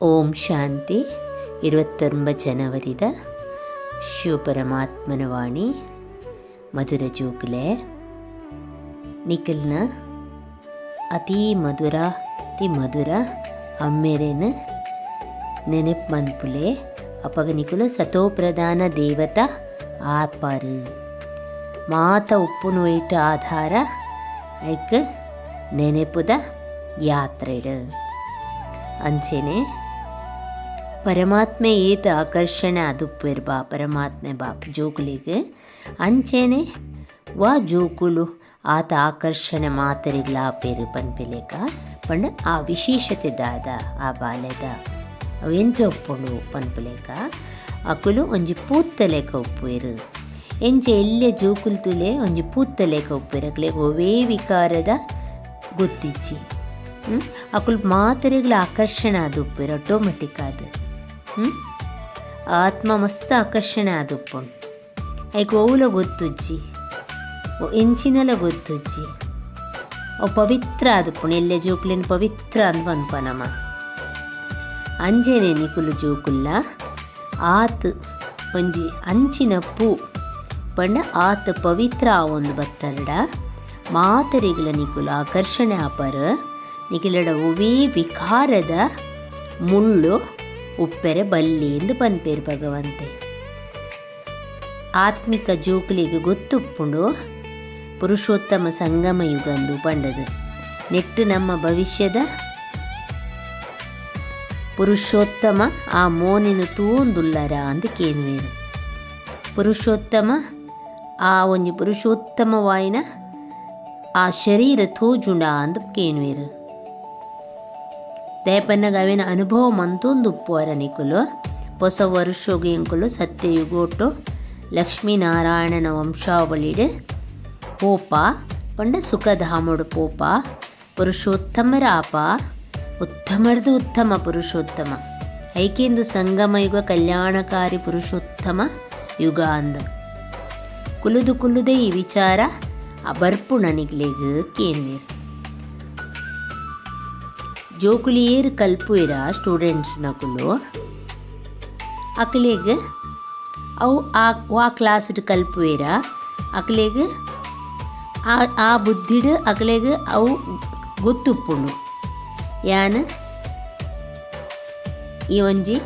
ಓಂ ಶಾಂತಿ ഇരുപത്തൊൻപത് ಜನವರಿದ ಶಿವಪರಮಾತ್ಮನ ವಾಣಿ ಮಧುರ ಜೋಗುಲೆ ನಿಖಿಲ್ನ ಅತೀ ಮಧುರ ಅತಿ ಮಧುರ ಅಮ್ಮೆರೆನ ನೆನಪು ಮನ್ಪುಲೆ ಅಪಗ ನಿಕುಲ ಸತೋಪ್ರಧಾನ ದೇವತ ಆಪಾರು ಮಾತ ಉಪ್ಪುನು ಇಟ್ಟ ಆಧಾರ ಐಕ್ ನೆನೆಪುದ ಯಾತ್ರೆಡು ಅಂಚೆನೆ ಪರಮಾತ್ಮೆ ಏತ ಆಕರ್ಷಣೆ ಅದುಪ್ಪೆರ್ ಬಾ, ಪರಮಾತ್ಮೆ ಬಾಪ್ ಜೋಕುಲಿಗೆ. ಅಂಚೇನೆ, ವಾ ಜೋಕುಲು, ಆತ ಆಕರ್ಷಣೆ ಮಾತರಿಗ್ಲ ಪೇರು ಪನ್ಪಿಲೇಕ ಪಂಡ ಆ ವಿಶೇಷತೆ ದಾದ ಆ ಎಂಚ ಒಪ್ಪುಂಡು ಪನ್ಪುಲೆಕ ಅಕುಲು ಒಂಜಿ ಪೂತ್ತಲೆಕ ಉಪ್ಪುವೆರು ಎಂಚ ಎಲ್ಲೆ ಜೋಕುಲ್ ತುಲೆ ಒಂಜಿ ಪೂತ್ತಲೆಕ ಉಪ್ಪುವೆರು ಅಕ್ಲೆಗ್ ಒವೇ ವಿಕಾರದ ಗೊತ್ತಿಚ್ಚಿ? ಅಕುಲ್ ಮಾತ್ರೆಗಳ ಆಕರ್ಷಣೆ, ಅದು ಉಪ್ಪುವೆರು ಆಟೋಮೆಟಿಕ್ ಹ್ಮ್? ಆತ್ಮ ಮಸ್ತ್ ಆಕರ್ಷಣೆ ಆದುಪ್ಪುಂಡು ಐಕ್ ಓಲ ಗೊತ್ತುಜ್ಜಿ ಓ ಎಂಚಿನಲ ಗೊತ್ತುಜ್ಜಿ ಅವು ಪವಿತ್ರ ಆದುಪ್ಪುಂಡು ಎಲ್ಲೆ ಜೋಕುಲಿನ ಪವಿತ್ರ ಅಂದ್ ಪನ್ಪನಮ ಅಂಜನೆ ನಿಕುಲು ಜೋಕುಲ್ಲ, ಆತ್ ಒಂಜಿ ಅಂಚಿನ ಪೂ ಪಂಡ ಆತ್ ಪವಿತ್ರ ಆವೊಂದು ಬತ್ತರ್ಡ, ಮಾತರಿಗಳ ನಿಕುಲು ಆಕರ್ಷಣೆ ಆಪರ ನಿಖಿಲಡ ಒವೇ ವಿಕಾರದ ಮುಳ್ಳು ಉಪ್ಪೆರೆ ಬಲ್ಲಿ ಎಂದು ಪನ್ಪೇರು ಭಗವಂತೆ. ಆತ್ಮಿಕ ಜೋಕುಲಿಗೆ ಗೊತ್ತುಪ್ಪುಂಡು ಪುರುಷೋತ್ತಮ ಸಂಗಮ ಯುಗಂದು ಪಂಡದು ನೆಟ್ಟು ನಮ್ಮ ಭವಿಷ್ಯದ ಪುರುಷೋತ್ತಮ ಆ ಮೋನಿನ ತೂಂದುಲ್ಲರ ಅಂದು ಕೇನುವೇರು ಪುರುಷೋತ್ತಮ, ಆ ಒಂಜಿ ಪುರುಷೋತ್ತಮವಾಯಿನ ಆ ಶರೀರ ತೂಜುಂಡ ಅಂದು ಕೇನುವೇರು ದಯಪನ್ನಗ ಅವಿನ ಅನುಭವ ಮಂತೊಂದು ಉಪ್ಪುವರ ನಿಕುಲು ಹೊಸ ವರುಷಗೆ ಎಂಕುಲು ಸತ್ಯಯುಗೋಟು ಲಕ್ಷ್ಮೀನಾರಾಯಣನ ವಂಶಾವಳಿಡ್ ಪೋಪ. ಪಂಡ ಸುಖಧಾಮುಡು ಪೋಪ. ಪುರುಷೋತ್ತಮರ ಆಪ. ಉತ್ತಮರ್ದು ಉತ್ತಮ ಪುರುಷೋತ್ತಮ. ಐಕೆಂದು ಸಂಗಮ ಯುಗ ಕಲ್ಯಾಣಕಾರಿ ಪುರುಷೋತ್ತಮ ಯುಗ ಅಂದ ಕುಲುದು ಕುಲುದೆ ಈ ವಿಚಾರ ಆ ಬರ್ಪುಣ ನಿಗ್ಲೆಗ್ ಕೇನ್ವೇರು ಜೋಕುಲಿಯೇರು ಕಲ್ಪುವೆರ ಸ್ಟೂಡೆಂಟ್ಸ್ ನಕುಲು. ಅಕ್ಲೆಗ್, ಅವು ಆ, ವಾ ಕ್ಲಾಸ್ಡ್ ಕಲ್ಪುವೆರ. ಅಕ್ಲೆಗ್, ಆ ಆ ಬುದ್ಧಿಡ್ ಅಕ್ಲೆಗ್ ಅವು ಗೊತ್ತುಪ್ಪುಂಡು. ಯಾನ್? ಈ ಒಂಜಿ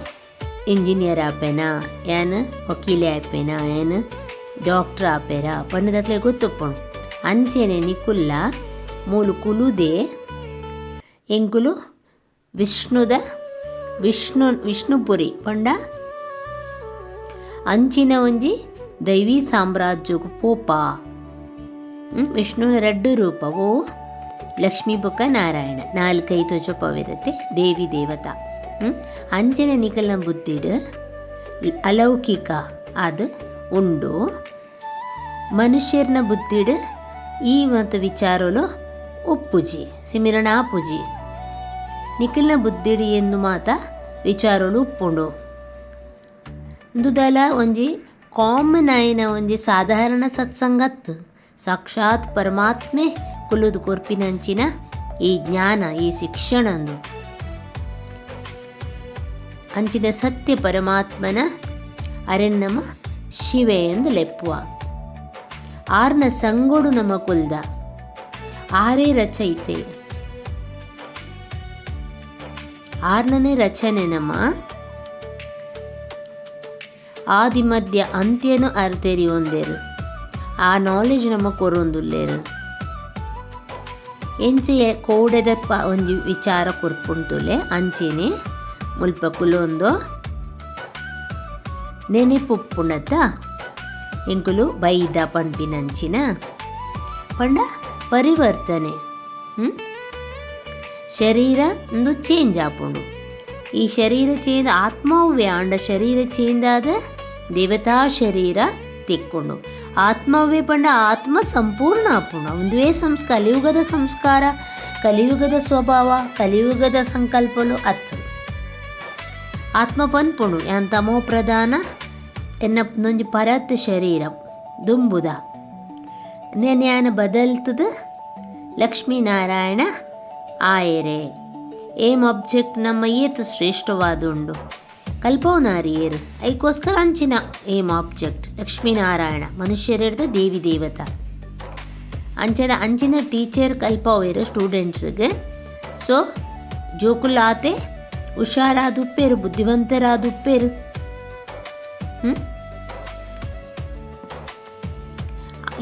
ಇಂಜಿನಿಯರ್ ಆಪೆನ? ಯಾನ್? ವಕೀಲೆ ಆಪೆನಾ? ಯಾನ್? ಡಾಕ್ಟರ್ ಆಪೆರ? ಪಂಡದಕ್ಲೆ ಗೊತ್ತುಪ್ಪುಂಡು. ಅಂಚೆನೆ ನಿಕುಲ್ಲ ಮೂಲು ಕುಲುದೆ ಎಂಕುಲು ವಿಷ್ಣುದ, ವಿಷ್ಣು ವಿಷ್ಣುಪುರಿ ಪಂಡ, ಅಂಚಿನ ಒಂಜಿ, ದೈವಿ ಸಾಮ್ರಾಜ್ಯಗು ಪೋಪ. ವಿಷ್ಣುನ ರಡ್ಡು ರೂಪ ಓ ಲಕ್ಷ್ಮೀ ಬೊಕ್ಕ ನಾರಾಯಣ ನಾಲ್ಕೈದು ಜೊಪವಿರತ್ತೆ ದೇವಿ ದೇವತಾ. ಹ್ಮ್? ಅಂಚನೆ ನಿಕಲ್ನ ಬುದ್ಧಿಡ್, ಅಲೌಕಿಕ ಅದು ಉಂಡು. ಮನುಷ್ಯರ್ನ ಬುದ್ಧಿಡು ಈ ಮತ್ತು ವಿಚಾರಲು ಉಪ್ಪುಜಿ ಸಿಮಿರಣಾ ಆಪುಜಿ ನಿಖಿಲ್ನ ಬುದ್ಧಿಡಿ ಎಂದು ಮಾತ ವಿಚಾರಲು ಉಪ್ಪುಂಡು ದುದಲ ಒಂಜಿ ಕಾಮನ್ ಆಯಿನ ಒಂಜಿ ಸಾಧಾರಣ ಸತ್ಸಂಗತ್, ಸಾಕ್ಷಾತ್ ಪರಮಾತ್ಮೆ ಕುಲುದು ಕೊರ್ಪಿನಂಚಿನ ಈ ಜ್ಞಾನ, ಈ ಶಿಕ್ಷಣ ಅಂಚಿನ ಸತ್ಯ ಪರಮಾತ್ಮನ ಅರೆನ್ನಮ ಶಿವೆ ಎಂದು ಲೆಪ್ಪುವ. ಆರ್ನ ಸಂಗೋಡು ನಮ್ಮ ಕುಲ್ದ, ಆರೇ ರಚಯಿತೆ. ಆರ್ನನೇ ರಚನೆ ನಮ್ಮ. ಆದಿ ಮಧ್ಯ ಅಂತ್ಯನು ಅರ್ತೆರಿ ಒಂದೇರು. ಆ ನಾಲೆಜ್ ನಮ್ಮ ಕೊರೊಂದುಲ್ಲೇರು. ಎಂಚೆ ಕೋಡೆದ ಒಂಜಿ ವಿಚಾರ ಕೊರ್ಪುಂತುಲೆ ಅಂಚೆನೆ ಮುಲ್ಪ ಕುಲೊಂದು ನೆನೆಪುಪ್ಪುಣತ. ಎಂಕುಲು ಬೈದ ಪಂಪಿನಂಚಿನ ಪಂಡ ಪರಿವರ್ತನೆ. ಹ್ಮ್? ಶರೀರ ಒಂದು ಚೇಂಜ್ ಆಪುಂಡು ಈ ಶರೀರ ಚೇಂಜ್ ಆತ್ಮವೇ ಆಂಡ ಶರೀರ ಚೇಂಜ್ ಆದ ದೇವತಾ ಶರೀರ ತೆಕ್ಕೊಂಡು. ಆತ್ಮವೇ ಪಂಡ ಆತ್ಮ ಸಂಪೂರ್ಣ ಆಪುಂಡು ಒಂದುವೇ ಸಂಸ್, ಕಲಿಯುಗದ ಸಂಸ್ಕಾರ, ಕಲಿಯುಗದ ಸ್ವಭಾವ, ಕಲಿಯುಗದ ಸಂಕಲ್ಪಲು ಅತ್ ಆತ್ಮ ಪನ್ಪುಂಡು, ಯಾನ್ ತಮೋ ಪ್ರಧಾನ ಎನ್ನೊಂದು ಪರತ್ ಶರೀರ, ದುಂಬುದ. ನೆನ್ಯಾನ ಬದಲ್ತದ ಲಕ್ಷ್ಮೀನಾರಾಯಣ ಆಯರೆ, ಏಮ್ ಆಬ್ಜೆಕ್ಟ್ ನಮ್ಮ ಏತ್ ಶ್ರೇಷ್ಠವಾದುಂಡು. ಕಲ್ಪವನಾರಿಯರು, ಐಕೋಸ್ಕರ ಅಂಚಿನ ಏಮ್ ಆಬ್ಜೆಕ್ಟ್, ಲಕ್ಷ್ಮೀನಾರಾಯಣ, ಮನುಷ್ಯರಿಡ್ದ ದೇವಿ ದೇವತ. ಅಂಚದ ಅಂಚಿನ ಟೀಚರ್ ಕಲ್ಪವೇರು ಸ್ಟೂಡೆಂಟ್ಸ್ಗೆ, ಸೊ, ಜೋಕುಲಾತೆ, ಹುಷಾರಾದುಪ್ಪೇರು, ಬುದ್ಧಿವಂತರಾದುಪ್ಪೇರು. ಹ್ಞೂ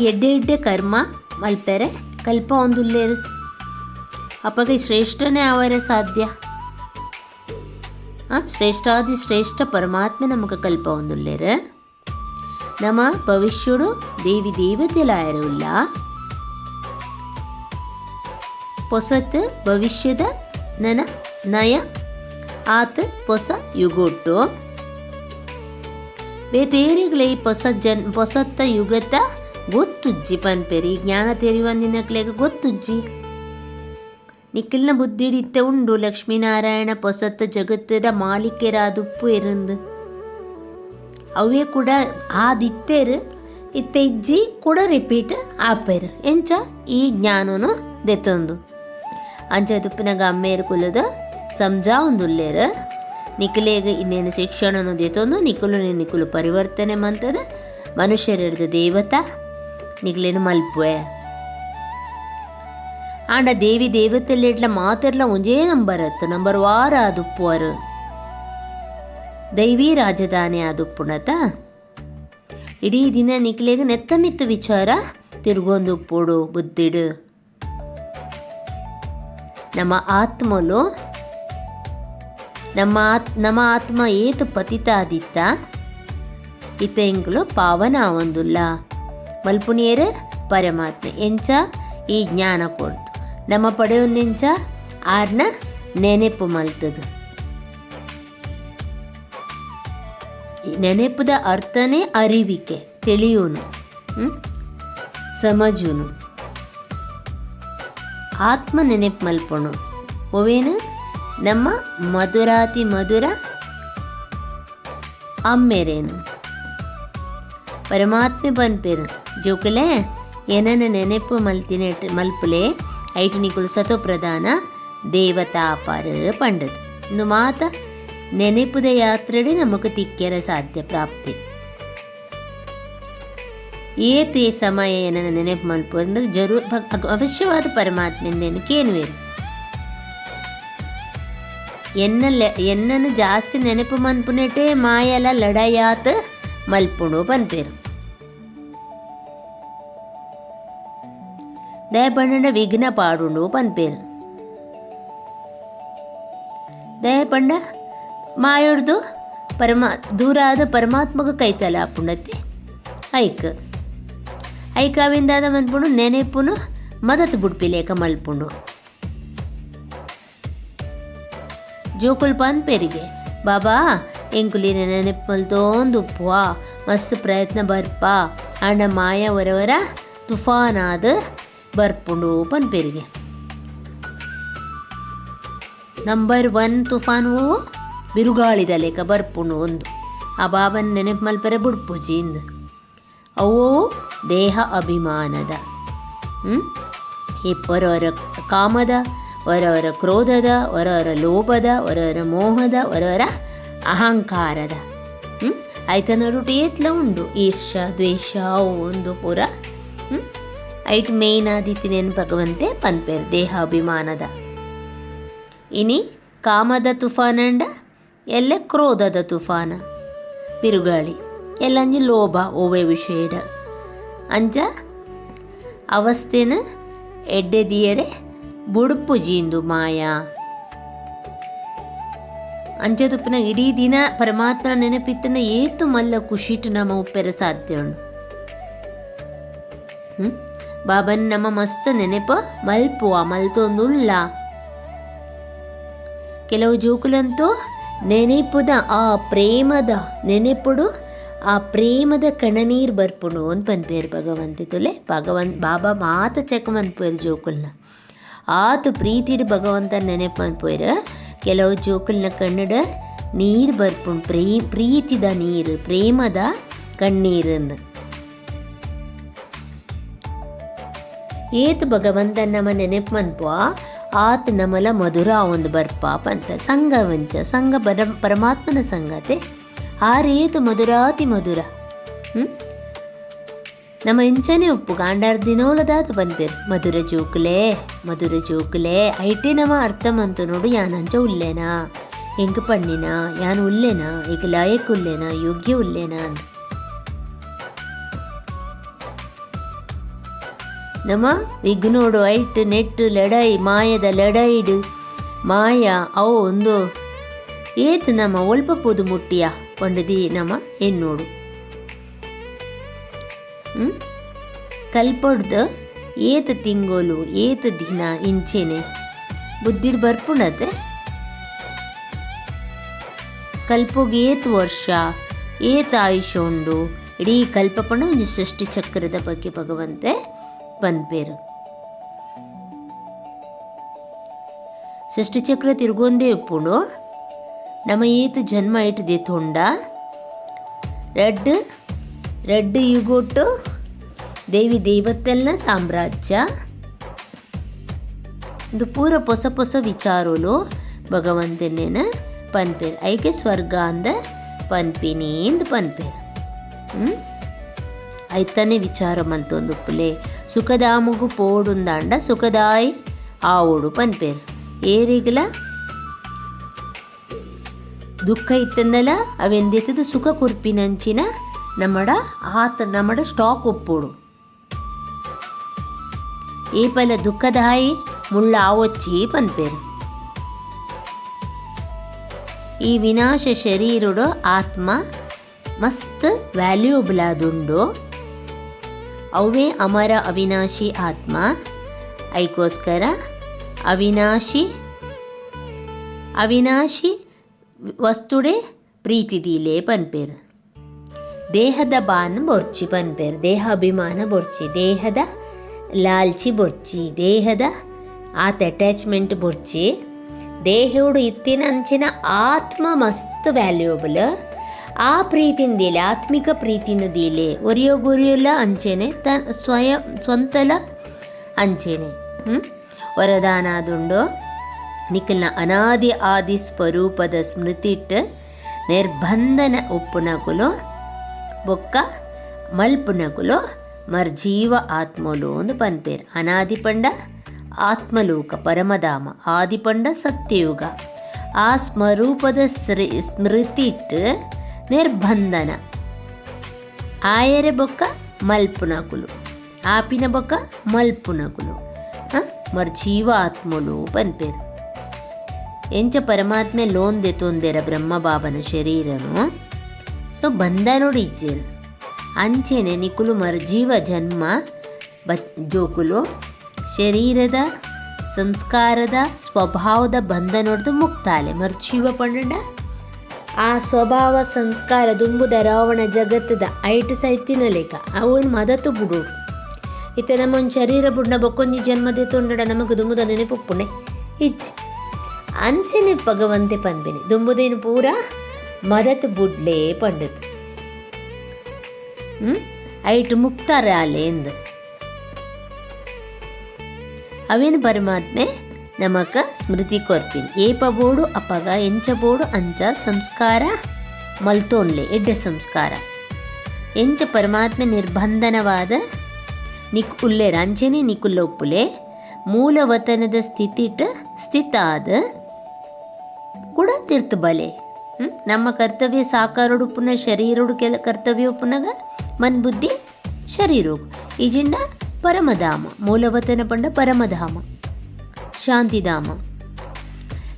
ಎಡ್ಡೆ ಎಡ್ಡೆ ಕರ್ಮ, ಮಲ್ಪೆರೆ ಕಲ್ಪ ಒಂದುಲ್ಲೇರು ಅಪ್ಪಗೆ ಶ್ರೇಷ್ಠನೇ ಅವರೇ ಸಾಧ್ಯ. ಆ, ಶ್ರೇಷ್ಠಾದಿ ಶ್ರೇಷ್ಠ ಪರಮಾತ್ಮೆ ನಮಗೆ ಕಲ್ಪ ಒಂದುಲ್ಲೇರು ನಮ್ಮ ಭವಿಷ್ಯಡು ದೇವಿ ದೇವತೆಲಾಯರುಲ್ಲ ಪೊಸತ್ ಭವಿಷ್ಯದ ನನ ನಯ ಆತ ಪೊಸ ಯುಗೊಟ್ಟು. ಬೇತೇರಿಗಳೇ ಪೊಸ ಜನ್ ಪೊಸತ್ತ ಯುಗತ ಗೊತ್ತುಜ್ಜಿ ಪನ್ಪೆರಿ. ಜ್ಞಾನ ತೆರಿವಂದಿನಕ್ಲೆಗ ಗೊತ್ತುಜ್ಜಿ. ನಿಖಿಲ್ನ ಬುದ್ಧಿಡಿತ್ತೆ ಉಂಡು ಲಕ್ಷ್ಮೀನಾರಾಯಣ ಪೊಸತ್ತ ಜಗತ್ತದ ಮಾಲಿಕೆರಾದುಪ್ಪು ಎರಂದು. ಅವೇ ಕೂಡ ಆದಿತ್ತೇರು ಇತ್ತ ಇಜ್ಜಿ ಕೂಡ ರಿಪೀಟ್ ಆಪೇರು. ಎಂಚ ಈ ಜ್ಞಾನನು ದೆತ್ತೊಂದು. ಅಂಚ ತುಪ್ಪಿನಾಗ ಅಮ್ಮೇರು ಕುಲದ ಸಂಜಾ ಒಂದುಲ್ಲೇರು. ನಿಖಿಲೇಗ ಇನ್ನೇನು ಶಿಕ್ಷಣನು ದೆತ್ತೊಂದು, ನಿಖುಲು ನಿಖುಲು ಪರಿವರ್ತನೆ ಮಂತದ ಮನುಷ್ಯರಿಡ್ದ ದೇವತಾ ನಿಗ್ಲೇನು ಮಲ್ಪುವೆ. ಆಂಡ ದೇವಿ ದೇವತೆಲ್ಲೆಡ್ಲ ಮಾತೆರ್ಲ ಒಂಜೇ ನಂಬರ್ ಅತ್ತು ನಂಬರ್ ವಾರ ಆದುಪ್ಪುವರು. ದೈವಿ ರಾಜಧಾನಿ ಆದುಪ್ಪುಣತ. ಇಡೀ ದಿನ ನಿಕ್ಲೆಗ್ ನೆತ್ತ ಮಿತ್ತು ವಿಚಾರ, ತಿರ್ಗೊಂದುಪ್ಪುಡು ಬುದ್ಧಿಡು. ನಮ್ಮ ಆತ್ಮಲು, ನಮ್ಮ ಆತ್, ನಮ್ಮ ಆತ್ಮ ಏತು ಪತಿತ ಆದಿತ್ತ ಇತ ಪಾವನ ಆವಂದುಲ್ಲ ಮಲ್ಪುನಿಯರು ಪರಮಾತ್ಮ. ಎಂಚ ಈ ಜ್ಞಾನ ಕೊಡ್ತು. ನಮ್ಮ ಪಡೆಯೊಂದೆಂಚ ಆರ್ನ ನೆನೆಪು ಮಲ್ತದು. ನೆನೆಪದ ಅರ್ಥನೇ ಅರಿವಿಕೆ, ತಿಳಿಯೋನು ಸಮಜುನು. ಆತ್ಮ ನೆನೆಪು ಮಲ್ಪಣು ಓವೇನು ನಮ್ಮ ಮಧುರಾತಿ ಮಧುರ ಅಮ್ಮೆರೇನು. ಪರಮಾತ್ಮೆ ಬಂದ್ಪೇರು. ಜೋಕಲೆ, ಏನನ್ನ ನೆನೆಪು ಮಲ್ತಿನ, ಮಲ್ಪುಲೆ? ಐಟು ನಿಕುಲು ಪ್ರಧಾನ ಪ್ರಧಾನ ದೇವತಾಪರ ಪಂಡದ ಇನ್ನು ಮಾತ, ನೆನಪುದ ಯಾತ್ರೆಡೆ ನಮಗ ತಿಕ್ಕೆರ ಸಾಧ್ಯ ಪ್ರಾಪ್ತಿ. ಏತಿ ಸಮಯ ಏನನ್ನ ನೆನಪು ಮಲ್ಪು ಅಂದ್ರೆ ಜರೂ ಅವಶ್ಯವಾದ ಏನು ಕೇನುವೇರು ಎನ್ನ ಎನ್ನನ್ನು ಜಾಸ್ತಿ ನೆನಪು ಮನ್ಪುನೆಟೆ ಮಾಯಲ ಲಡಾಯಾತ್ ಮಲ್ಪುಣು ಪನ್ಪೇರು ದಯಪಂಡ ವಿಘ್ನ ಪಾಡುಂಡು ಪನ್ಪೇರು ದಯಪಂಡ ಮಾಯೋಡ್ದು ಪರಮಾ ದೂರ ಆದ ಪರಮಾತ್ಮಗ ಕೈತಲ ಪುಣತಿ. ಐಕ್. ಐಕ್ ಅವಿಂದಾದ ಮನ್ಪುಂಡು ನೆನೆಪುನು ಮದತ್ ಬುಡ್ಪಿಲೇಕ ಮಲ್ಪುಣು. ಜೋಕುಲ್ ಪನ್ಪೇರಿಗೆ ಬಾಬಾ, ಎಂಕುಲಿನ ನೆನಪು ಮಲ್ತೋಂದು ಮಸ್ತ್ ಪ್ರಯತ್ನ ಬರ್ಪ, ಅಣ್ಣ ಮಾಯ ತುಫಾನ್ ತುಫಾನಾದ ಬರ್ಪುಂಡು ಪನ್ಪೇರಿಗೆ. ನಂಬರ್ ಒನ್ ತುಫಾನು ಬಿರುಗಾಳಿದ ಲೆಕ್ಕ ಬರ್ಪುಂಡು ಒಂದು. ಆ ಬಾಬನ್ ನೆನಪು ಮಲ್ಪರೆ ಬುಡ್ಪುಜಿಂದ ಅವೋ ದೇಹ ಅಭಿಮಾನದ. ಹ್ಞೂ ಈ ಹೊರವರ ಕಾಮದ ಹೊರವರ ಕ್ರೋಧದ ಹೊರವರ ಲೋಭದ ಹೊರವರ ಮೋಹದ ಹೊರವರ ಅಹಂಕಾರದ. ಹ್ಞೂ ಆಯ್ತನೊರುಟು ಏತ್ಲ ಉಂಡು ಈರ್ಷ ದ್ವೇಷ ಒಂದು ಪೂರ ಐಟ್ ಮೇಯ್ನ್ ಆದಿತ್ತಿನೇನು ಭಗವಂತೆ? ಪನ್ಪೇರ್ ದೇಹ ಅಭಿಮಾನದ ಇನಿ ಕಾಮದ ತುಫಾನಂಡ ಎಲ್ಲ ಕ್ರೋಧದ ತುಫಾನ. ಬಿರುಗಾಳಿ, ಎಲ್ಲಂಜಿ ಲೋಭ, ಓವೆ ವಿಷಯಡ ಅಂಜ, ಅವಸ್ಥೆನ ಎಡ್ಡೆದಿಯರೆ, ಬುಡುಪು ಜೀಂದು ಮಾಯಾ. ಅಂಚದುಪ್ಪನ ಇಡೀ ದಿನ ಪರಮಾತ್ಮನ ನೆನಪಿತ್ತನ ಏತು ಮಲ್ಲ ಖುಷಿಟ್ಟು ನಮ್ಮ ಉಪ್ಪೆರ ಸಾಧ್ಯ ಉಂಡು ಹ್ಞೂ ಬಾಬನ್, ನಮ್ಮ ಮಸ್ತ್ ನೆನೆಪ ಮಲ್ಪುವ ಮಲ್ತೊಂದುಲ್ಲ ಕೆಲವು ಜೋಕುಲಂತೂ ನೆನೆಪುದ, ಆ ಪ್ರೇಮದ ನೆನೆಪುಡು, ಆ ಪ್ರೇಮದ ಕಣನೀರು ಬರ್ಪುಡು ಅಂತ ಪನ್ಪೇರು ಭಗವಂತ ತುಲೆ. ಭಗವಂತ ಬಾಬಾ ಮಾತ ಚೆಕ್ ಮನ್ಪೇರು ಜೋಕುಲ್ನ. ಆತು ಪ್ರೀತಿಡು ಭಗವಂತ ನೆನೆಪು ಮನ್ಪೋಯ್ರ ಕೆಲವು ಜೋಕುಲ್ನ ಕಣ್ಣಿಡ ನೀರು ಬರ್ಪುಣ್ ಪ್ರೇ, ಪ್ರೀತಿದ ನೀರು, ಪ್ರೇಮದ ಕಣ್ಣೀರು ಏತು ಭಗವಂತ ನಮ್ಮ ನೆನಪು ಮನ್ಪುವ ಆತ್ ನಮಲ ಮಧುರ ಒಂದು ಬರ್ಪ ಅಂತ. ಸಂಘ ವಂಚ, ಸಂಘ ಪರ, ಪರಮಾತ್ಮನ ಸಂಗತೆ. ಆರೇತು ಮಧುರಾತಿ ಮಧುರ. ಹ್ಮ್? ನಮ್ಮ ಇಂಚನೆ ಉಪ್ಪು ಕಾಂಡಾರ್ ದಿನೋಲದಾದ ಪನ್ಪೇರು ಮಧುರ ಜೋಕುಲೆ ಮಧುರ ಜೋಕುಲೆ, ಐಟಿ ನಮ ಅರ್ಥಮಂತು ನೋಡು, ಯಾನಂಚ ಉಲ್ಲೇನಾ. ಹೆಂಗ್ ಪಣ್ಣಿನ, ಯಾನ್ ಉಲ್ಲೇನಾ ಈಗ ಲಾಯಕ್ ಉಲ್ಲೇನಾ, ಯೋಗ್ಯ ಉಲ್ಲೇನಾ ಅಂತ. ನಮ್ಮ ವಿಘ್ನೋಡು ಐಟ್ ನೆಟ್ ಲಡೈ, ಮಾಯದ ಲಡೈಡು. ಮಾಯ, ಅವು ಒಂದು. ಏತ್ ನಮ್ಮ ಒಲ್ಪ ಪೋದು ಮುಟ್ಟಿಯ ಪಂಡದಿ ನಮ್ಮ ಎನ್ನೋಡು? ಕಲ್ಪಡ್ದು, ಏತ್ ತಿಂಗೋಲು, ಏತ್ ದಿನ ಇಂಚೆನೆ. ಬುದ್ಧಿಡ್ ಬರ್ಪುಣತೆ ಕಲ್ಪೋಗಿ ಏತ್ ವರ್ಷ, ಏತ ಆಯುಷ ಉಂಡು. ಇಡೀ ಕಲ್ಪಪಣ ಒಂದು ಸೃಷ್ಟಿ ಚಕ್ರದ ಬಗ್ಗೆ ಭಗವಂತೆ. ಪನ್ಪೇರು ಸೃಷ್ಟಿ ಚಕ್ರ ತಿರುಗೊಂದೇ ಉಪ್ಪುಂಡು ನಮ್ಮ ಏತ್ ಜನ್ಮ ಇಟ್ಟಿದೆ ತೊಂಡ. ರೆಡ್ ರೆಡ್ ಯುಗೊಟ್ಟು ದೇವಿ ದೇವತೆಲ್ಲ ಸಾಮ್ರಾಜ್ಯ. ಇದು ಪೂರ ಪೊಸ ಪೊಸ ವಿಚಾರಲು. ಭಗವಂತನೇನ ಪನ್ಪೇರು. ಐಕೆ ಸ್ವರ್ಗ ಅಂದ ಪನ್ಪಿನಿ ಎಂದು ಪನ್ಪೇರು. ಹ್ಞೂ ಐತನೇ ವಿಚಾರ ಮಂತೊಂದು ಪುಲೆ. ಪೋಡು ಪೋಡುಂದಾಂಡ ಸುಖದಾಯ್ ಓಡು ಪನ್ಪೇರು. ಏರಿಗಲ? ದುಃಖ ಇತ್ತಂದಲ ಅವೆಂದೆತ್ತದು ಸುಖ ಕುರ್ಪಿನಂಚಿನ ನಮ್ಮಡ ಆತ ನಮ್ಮಡ ಸ್ಟಾಕ್ ಒಪ್ಪೋಡು. ಈ ಪಲ ದುಃಖದಾಯಿ ಮುಳ್ಳ ಆವೊಚ್ಚಿ ಪನ್ಪೇರು. ಈ ವಿನಾಶ ಶರೀರುಡು ಆತ್ಮ ಮಸ್ತ್ ವ್ಯಾಲ್ಯೂಬಲ್ ಆದುಂಡು ಅವೇ ಅಮರ ಅವಿನಾಶಿ ಆತ್ಮ ಐಕೋಸ್ಕರ ಅವಿನಾಶಿ ಅವಿನಾಶಿ ವಸ್ತುಡೆ ಪ್ರೀತಿದೀಲೆ ಪನ್ಪೇರು ದೇಹದ ಬಾನ್ ಬೊರ್ಚಿ ಪನ್ಪೇರು ದೇಹ ಅಭಿಮಾನ ಬೊರ್ಚಿ ದೇಹದ ಲಾಲ್ಚಿ ಬೊರ್ಚಿ ದೇಹದ ಆತ ಅಟ್ಯಾಚ್ಮೆಂಟ್ ಬೊರ್ಚಿ ದೇಹೋಡು ಇತ್ತಿನ ಅಂಚಿನ ಆತ್ಮ ಮಸ್ತ್ ವ್ಯಾಲ್ಯೂಬಲ್ ಆ ಪ್ರೀತಿಂದಿಲೆ ಆತ್ಮಿಕ ಪ್ರೀತಿನದಿಲೆ ಒರಿಯೋ ಗುರಿಯಲ್ಲ അഞ്ചേനെ ತ ಸ್ವಯಂ ಸ್ವಂತಲ ಅಂಚೇನೆ. ಹ್ಞೂ ವರದಾನ ಆದುಂಡು ನಿಖಲ್ನ ಅನಾದಿ ಆದಿ ಸ್ವರೂಪದ ಸ್ಮೃತಿಟ್ ನಿರ್ಬಂಧನ ಉಪ್ಪುನಕುಲು, ಬೊಕ್ಕ ಮಲ್ಪುನಕುಲು, ಮರ್ಜೀವ ಆತ್ಮಲು ಒಂದು ಪನ್ಪೇರು. ಅನಾದಿ ಪಂಡ, ಆತ್ಮಲೋಕ ಪರಮಧಾಮ ಆದಿಪಂಡ ಸತ್ಯಯುಗ. ಆ ಸ್ಮರೂಪದ ಸ್ಮೃತಿ ಸ್ಮೃತಿಟ್ ನಿರ್ಬಂಧನ. ಆಯರೆ ಬೊಕ್ಕ ಮಲ್ಪುನಕುಲು. ಆಪಿನ ಬೊಕ್ಕ ಮಲ್ಪುನಕುಲು. ಮರ್ ಜೀವ ಆತ್ಮಲು ಪನ್ಪೇರು ಎಂಚ ಪರಮಾತ್ಮೆ ಲೋನ್ ದೆತೊಂದೆರ ಬ್ರಹ್ಮಬಾಬನ ಶರೀರನು. ಸೊ ಬಂಧನೋಡು ಇಜ್ಜೇರು ಅಂಚೆನೆ ನಿಕುಲು ಮರ್ ಜೀವ ಜನ್ಮ ಬ ಜೋಕುಲು ಶರೀರದ ಸಂಸ್ಕಾರದ ಸ್ವಭಾವದ ಬಂಧ ನೋಡ್ದು ಮುಕ್ತಾಲೆ. ಮರ್ಜೀವ ಪಂಡ ಆ ಸ್ವಭಾವ, ಸಂಸ್ಕಾರ ದುಂಬುದ ರಾವಣ ಜಗತ್ತದ ಐಟ್ ಸೈತಿನ ಲೇಖ. ಅವನ್ ಮದತು ಬುಡು. ಇತ್ತ ನಮ್ಮ ಶರೀರ ಬುಡ್ನ ಬೊಕ್ಕೊಂಜಿ ಜನ್ಮದ ತೊಂಡಡ ನಮಗೆ ದುಂಬುದ ನೆನಪುಪ್ಪುಣೆ ಇಚ್ ಅಂಚನೆ ಪಗವಂತೆ ಪನ್ಬೆನೆ. ದುಂಬುದೇನು ಪೂರ? ಮದತ್ ಬುಡ್ಲೇ ಪಂಡದು. ಹ್ಞೂ ಐಟ್ ಮುಕ್ತಾರೆ ಆಲೆ ಎಂದು. ಅವೇನು ಪರಮಾತ್ಮೆ? ನಮಕ ಸ್ಮೃತಿ ಕೊರ್ಪಿನ್. ಏಪ ಬೋಡು, ಅಪಗ ಎಂಚ ಬೋಡು, ಅಂಚ ಸಂಸ್ಕಾರ, ಮಲ್ತೋನ್ಲೆ ಎಡ್ಡೆ ಸಂಸ್ಕಾರ. ಎಂಚ ಪರಮಾತ್ಮೆ ನಿರ್ಬಂಧನವಾದ ನಿಕ್ ಉಲ್ಲೆ ರಾಂಚನೆ ನಿಕುಲ್ಲ ಉಪ್ಪುಲೆ, ಮೂಲವತನದ ಸ್ಥಿತಿಟ್ ಸ್ಥಿತಾದ ಕೂಡ ತಿರ್ತು ಬಲೆ? ನಮ್ಮ ಕರ್ತವ್ಯ ಸಾಕಾರೋಡು ಪುನಃ ಶರೀರೋಡು ಕೆಲ ಕರ್ತವ್ಯ ಪುನಃ ಮನ್ ಬುದ್ಧಿ ಶರೀರೋಗು. ಈಜಿಂಡ ಪರಮಧಾಮ, ಮೂಲವತನ ಪಂಡ ಪರಮಧಾಮ. ಶಾಂತಿಧಾಮ.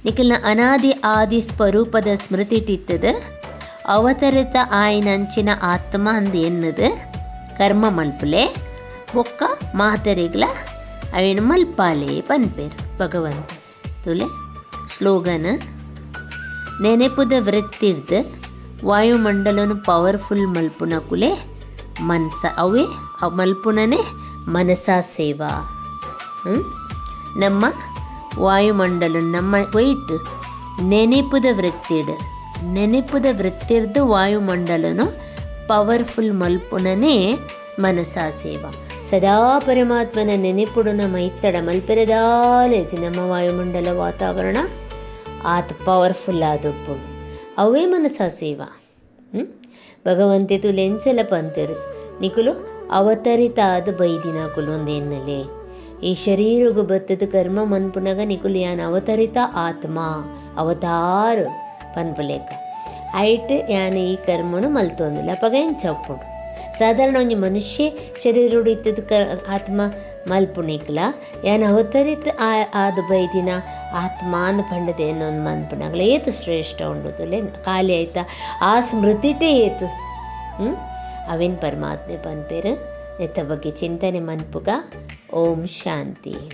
ನಿಖಿಲ್ನ ಅನಾದಿ ಆದಿ ಸ್ವರೂಪದ ಸ್ಮೃತಿ ಟಿತ್ತದ ಅವತರಿತ ಆಯ್ನಂಚಿನ ಆತ್ಮ ಅಂದ ಎನ್ನದು ಕರ್ಮ ಮಲ್ಪುಲೆ, ಬೊಕ್ಕ ಮಾತರಿಗಳ ಅವಿನ ಮಲ್ಪಾಲೆ ಪನ್ಪೇರು ಭಗವಂತ. ತುಲೆ, ಸ್ಲೋಗನ, ನೆನೆಪುದ ವೃತ್ತಿರ್ದು, ವಾಯುಮಂಡಲನು ಪವರ್ಫುಲ್ ಮಲ್ಪುನ ಕುಲೆ, ಮನ್ಸ ಅವೇ ಮಲ್ಪುನನೇ ಮನಸಾ ಸೇವಾ? ನಮ್ಮ ವಾಯುಮಂಡಲ ನಮ್ಮ ವೈಟ್ ನೆನಿಪುದ ವೃತ್ತಿಡ್ ನೆನಿಪುದ ವೃತ್ತಿರ್ದು ವಾಯುಮಂಡಲನು ಪವರ್ಫುಲ್ ಮಲ್ಪುನನೇ ಮನಸಾ ಸೇವಾ. ಸದಾ ಪರಮಾತ್ಮನ ನೆನಪುಡನ ನಮ್ಮ ಇತ್ತಡ ಮಲ್ಪೆರದಾಲೇಜಿ ನಮ್ಮ ವಾಯುಮಂಡಲ ವಾತಾವರಣ. ಆತ ಪವರ್ಫುಲ್ ಆದಪ್ಪು ಅವೇ ಮನಸಾ ಸೇವ? ಭಗವಂತೆ ತುಲೆಂಚಲ ಪಂತರು ನಿಕುಲು ಅವತರಿತ ಆದ ಬೈದಿನ ಈ ಶರೀರಗು ಬತ್ತದ ಕರ್ಮ ಮನ್ಪುನಗ ನಿಕುಲು ಯಾನ್ ಅವತರಿತ ಆತ್ಮ. ಅವತಾರ ಪನ್ಪುಲೇಕ ಐಟ್ ಯಾನ ಈ ಕರ್ಮನು ಮಲ್ತೊಂದಿಲ್ಲ. ಅಪಗ ಏನು ಚಪ್ಪುಡು. ಸಾಧಾರಣ ಒಂಜಿ ಮನುಷ್ಯ ಶರೀರಡು ಇತ್ತದ ಕ ಆತ್ಮ ಮಲ್ಪುಣಿಕ್ಲ ಯಾನ್ ಅವತರಿತ ಆದ ಬೈದಿನ ಆತ್ಮ ಅಂದ್ ಪಂಡದ ಏನೊಂದು ಮನ್ಪುನಾಗ್ಲ. ಏತು ಶ್ರೇಷ್ಠ ಉಂಡುತ್ತಲೆ ಖಾಲಿ ಆಯ್ತಾ. ಆ ಸ್ಮೃತಿಟೇ ಏತು. ಹ್ಞೂ ಅವೇನು ಪರಮಾತ್ಮೆ ಪನ್ಪೇರು. ಎತ್ತ ಬಗ್ಗೆ ಚಿಂತನೆ ಮನ್ಪುಗ ಓಂ ಶಾಂತಿ